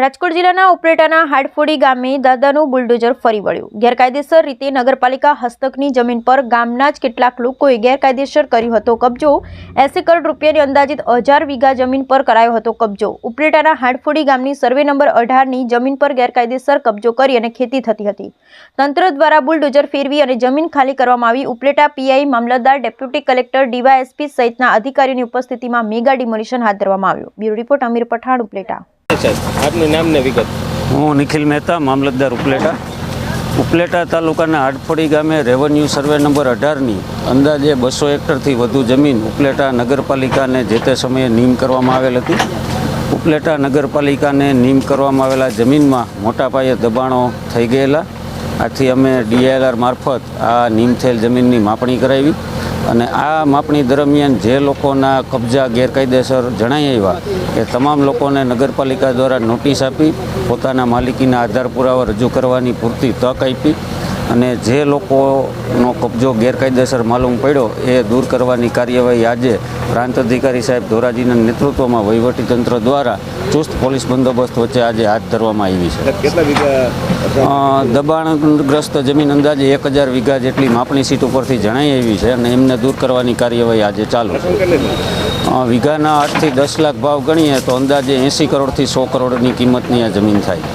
રાજકોટ જિલ્લાના ઉપલેટાના હાડફોડી ગામે દાદાનું બુલડોઝર ફરી વળ્યું. ગેરકાયદેસર રીતે નગરપાલિકા હસ્તકની જમીન પર ગામના જ કેટલાક લોકોએ ગેરકાયદેસર કર્યો હતો કબજો. એસી કરોડ રૂપિયાની અંદાજિત હજાર વીઘા જમીન પર કરાયો હતો કબજો. ઉપલેટાના હાડફોડી ગામની સર્વે નંબર અઢારની જમીન પર ગેરકાયદેસર કબજો કરી અને ખેતી થતી હતી. તંત્ર દ્વારા બુલડોઝર ફેરવી અને જમીન ખાલી કરવામાં આવી ઉપલેટા પીઆઈ મામલતદાર ડેપ્યુટી કલેક્ટર ડીવાયએસપી સહિતના અધિકારીઓની ઉપસ્થિતિમાં મેગા ડિમોલિશન હાથ ધરવામાં આવ્યું. Bureau report Amir Pathan Upleta. આપનું નામ ને વિગત. હું નિખિલ મહેતા, મામલતદાર ઉપલેટા. ઉપલેટા તાલુકાના હાડફળી ગામે રેવન્યુ સર્વે નંબર અઢારની અંદાજે બસો હેક્ટરથી વધુ જમીન ઉપલેટા નગરપાલિકાને જે તે સમયે નીમ કરવામાં આવેલ હતી. ઉપલેટા નગરપાલિકાને નીમ કરવામાં આવેલા જમીનમાં મોટા પાયે દબાણો થઈ ગયેલા. આથી અમે ડીએલઆર મારફત આ નીમ થયેલ જમીનની માપણી કરાવી. અને આ માપણી દરમિયાન જે લોકોના કબજા, ગેરકાયદેસર જણાઈ આવ્યા એ તમામ લોકોને નગરપાલિકા દ્વારા નોટિસ આપી, પોતાના માલિકીના આધાર પુરાવા રજૂ કરવાની પૂરતી તક આપી અને જે લોકોનો કબજો, ગેરકાયદેસર માલુમ પડ્યો એ દૂર કરવાની કાર્યવાહી આજે પ્રાંત અધિકારી સાહેબ ધોરાજીના નેતૃત્વમાં વહીવટીતંત્ર દ્વારા ચુસ્ત પોલીસ બંદોબસ્ત વચ્ચે આજે હાથ ધરવામાં આવી છે. દબાણગ્રસ્ત જમીન અંદાજે એક હજાર વીઘા જેટલી માપણી સીટ ઉપરથી જણાઈ આવી છે અને એમને દૂર કરવાની કાર્યવાહી આજે ચાલુ છે. વીઘાના આઠથી દસ લાખ ભાવ ગણીએ તો અંદાજે એંસી કરોડથી સો કરોડની કિંમતની આ જમીન થાય.